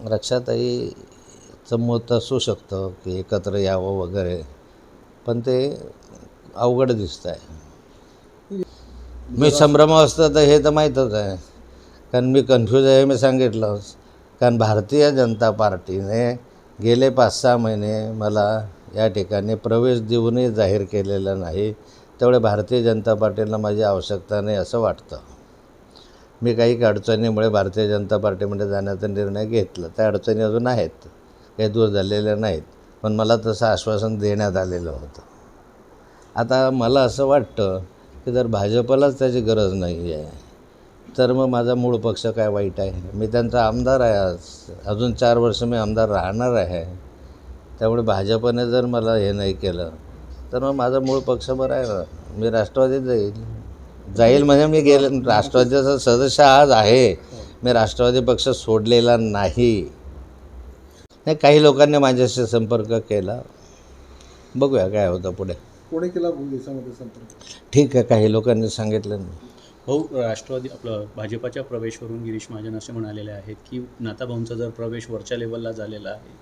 रक्षाताईचं मत असू शकतं की एकत्र यावं वगैरे पण ते अवघड दिसत आहे मी संभ्रम असतं तर हे तर माहीतच आहे. कारण मी कन्फ्यूज आहे मी सांगितलंच कारण भारतीय जनता पार्टीने गेले पाच सहा महिने मला या ठिकाणी प्रवेश देऊनही जाहीर केलेला नाही. त्यामुळे भारतीय जनता पार्टीला माझी आवश्यकता नाही असं वाटतं. मी काही अडचणीमुळे भारतीय जनता पार्टीमध्ये जाण्याचा निर्णय घेतला. त्या अडचणी अजून आहेत. काही दूर झालेल्या नाहीत. पण मला तसं आश्वासन देण्यात आलेलं होतं. आता मला असं वाटतं की जर भाजपलाच त्याची गरज नाही आहे तर मग माझा मूळ पक्ष काय वाईट आहे? मी त्यांचा आमदार आहे आज. अजून चार वर्ष मी आमदार राहणार आहे. त्यामुळे भाजपने जर मला हे नाही केलं तर मग माझा मूळ पक्ष बरं आहे ना? मी राष्ट्रवादीत जाईल. जाईल म्हणजे मी गेले राष्ट्रवादीचा सदस्य आज आहे मी राष्ट्रवादी पक्ष सोडलेला नाही. नाही काही लोकांनी माझ्याशी संपर्क केला. बघूया काय होतं पुढे. कोणी केला संपर्क? ठीक आहे काही लोकांनी सांगितलं ना भाऊ राष्ट्रवादी आपलं भाजपाच्या प्रवेशवरून गिरीश महाजन असे म्हणालेले आहेत की नाताभाऊंचा जर प्रवेश वरच्या लेवलला झालेला आहे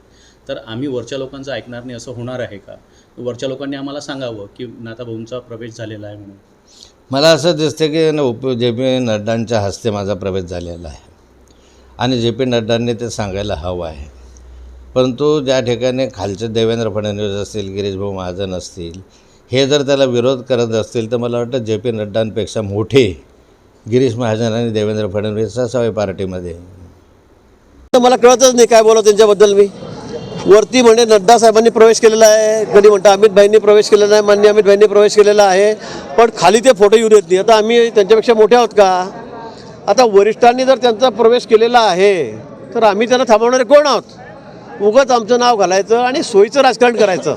तर आम्ही वरच्या लोकांचं ऐकणार नाही असं होणार आहे का? वरच्या लोकांनी आम्हाला सांगावं की नाताभाऊंचा प्रवेश झालेला आहे म्हणून. मला असं दिसतं की न उप जे पी नड्डांच्या हस्ते माझा प्रवेश झालेला आहे. आणि जे पी नड्डांनी ते सांगायला हवं आहे. परंतु ज्या ठिकाणी खालचे देवेंद्र फडणवीस असतील गिरीशभाऊ महाजन असतील हे जर त्याला विरोध करत असतील तर मला वाटतं जे पी नड्डांपेक्षा मोठे गिरीश महाजन आणि देवेंद्र फडणवीस असावे पार्टीमध्ये. तर मला कळतच नाही काय बोला त्यांच्याबद्दल मी. वरती म्हणजे नड्डा साहेबांनी प्रवेश केलेला आहे. कधी म्हणतं अमित भाईंनी प्रवेश केलेला आहे मान्य अमित भाईंनी प्रवेश केलेला आहे. पण खाली ते फोटो येऊ देत नाही. आता आम्ही त्यांच्यापेक्षा मोठे आहोत का? आता वरिष्ठांनी जर त्यांचा प्रवेश केलेला आहे तर आम्ही त्यांना थांबवणारे कोण आहोत? उगाच आमचं नाव घालायचं आणि सोयीचं राजकारण करायचं.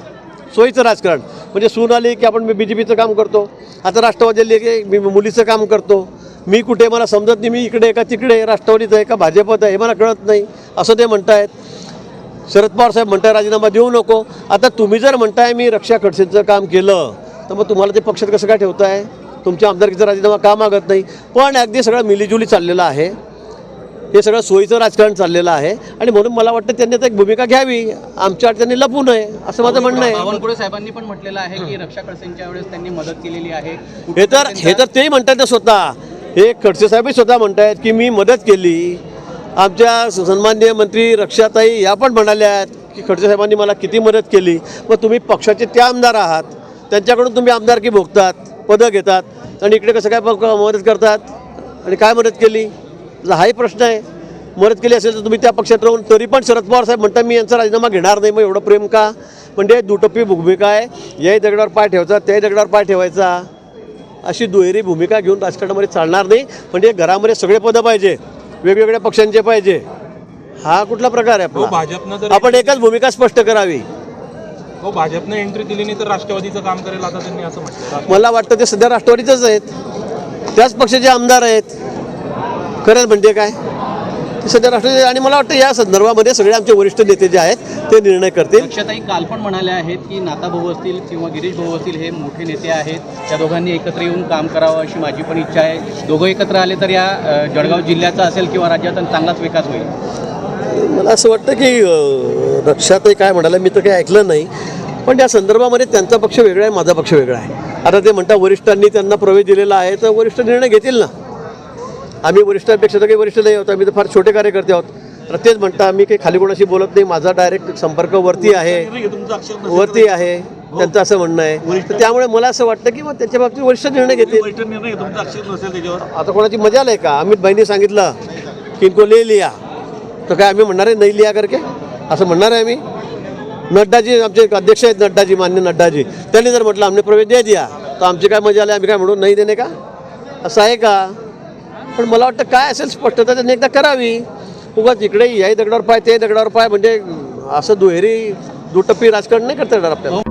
सोयीचं राजकारण. म्हणजे सून आली की आपण मी बी जे पीचं काम करतो. आता राष्ट्रवादी आली की मी मुलीचं काम करतो. मी कुठे मला समजत नाही मी इकडे आहे का तिकडे राष्ट्रवादीचं आहे का भाजपचं आहे हे मला कळत नाही. असं ते म्हणतायत. शरद पवार साहेब म्हणताय राजीनामा देऊ नको. आता तुम्ही जर म्हणताय मी रक्षा खडसेचं काम केलं तर मग तुम्हाला ते पक्षात कसं काय ठेवताय? तुमच्या आमदारकीचा राजीनामा का मागत नाही? पण अगदी सगळं मिलीजुली चाललेलं आहे. हे सगळं सोयीचं राजकारण चाललेलं आहे. आणि म्हणून मला वाटतं त्यांनी आता एक भूमिका घ्यावी. आमच्या त्यांनी लपू नये असं माझं म्हणणं आहे. बावनकुळे साहेबांनी पण म्हटलेलं आहे की रक्षा खडसेंच्या वेळेस त्यांनी मदत केलेली आहे. हे तर हे तर तेही म्हणतात ना स्वतः. हे खडसे साहेबही स्वतः म्हणतायत की मी मदत केली. आमच्या सन्माननीय मंत्री रक्षाताई या पण म्हणाल्या आहेत की खडसे साहेबांनी मला किती मदत केली. मग तुम्ही पक्षाचे त्या आमदार आहात. त्यांच्याकडून तुम्ही आमदारकी भोगतात पदं घेतात. आणि इकडे कसं काय मदत करतात? आणि काय मदत केली? हाही प्रश्न आहे. मदत केली असेल तर तुम्ही त्या पक्षात राहून तरी पण शरद पवार साहेब म्हणतात मी यांचा राजीनामा घेणार नाही मग एवढं प्रेम का? म्हणजे दुटप्पी भूमिका आहे याही दगडावर पाय ठेवायचा त्याही दगडावर पाय ठेवायचा. अशी दुहेरी भूमिका घेऊन राजकारणामध्ये चालणार नाही. म्हणजे घरामध्ये सगळे पदं पाहिजे. वेगवेगळ्या पक्षांचे पाहिजे. हा कुठला प्रकार आहे हो आपला? भाजपनं जर आपण एकच भूमिका स्पष्ट करावी. हो भाजपनं एंट्री दिली नाही तर राष्ट्रवादीचं काम करेल आता त्यांनी असं म्हटलं. मला वाटतं ते सध्या राष्ट्रवादीचंच आहेत. त्याच पक्षाचे आमदार आहेत. करेल म्हणजे काय? सध्या राष्ट्रवादी आणि मला वाटतं या संदर्भामध्ये सगळे आमचे वरिष्ठ नेते जे आहेत ते निर्णय करतील. रक्षाताई काल पण म्हणाल्या आहेत की नाता भाऊ असतील किंवा गिरीश भाऊ असतील हे मोठे नेते आहेत. त्या दोघांनी एकत्र येऊन काम करावं अशी माझी पण इच्छा आहे. दोघं एकत्र आले तर या जळगाव जिल्ह्याचा असेल किंवा राज्याचा चांगलाच विकास होईल. मला असं वाटतं की रक्षाताई काय म्हणाले मी तर काही ऐकलं नाही. पण या संदर्भामध्ये त्यांचा पक्ष वेगळा आहे माझा पक्ष वेगळा आहे. आता ते म्हणतात वरिष्ठांनी त्यांना प्रवेश दिलेला आहे तर वरिष्ठ निर्णय घेतील ना? आम्ही वरिष्ठांपेक्षा तर काही वरिष्ठ नाही आहोत आम्ही तर फार छोटे कार्यकर्ते आहोत. तर तेच म्हणता आम्ही काही खाली कोणाशी बोलत नाही माझा डायरेक्ट संपर्क वरती आहे. वरती आहे. त्यांचं असं म्हणणं आहे. तर त्यामुळे मला असं वाटतं की मग त्याच्या बाबतीत वरिष्ठ निर्णय घेतील. आता कोणाची मजा आहे का? अमित भाईंनी सांगितलं की इनको ले लिया. तर काय आम्ही म्हणणार आहे नाही लिया करके? असं म्हणणार आहे आम्ही. नड्डाजी आमचे अध्यक्ष आहेत नड्डाजी मान्य नड्डाजी. त्यांनी जर म्हटलं आमने प्रवेश दे दिया तर आमची काय मजा आली आम्ही काय म्हणून नाही देणे का? असं आहे का? पण मला वाटतं काय असेल स्पष्टता त्यांनी एकदा करावी. उगाच इकडे याही दगडावर पाय ते दगडावर पाय म्हणजे असं दुहेरी दुटप्पी राजकारण नाही करता येणार आपल्याला.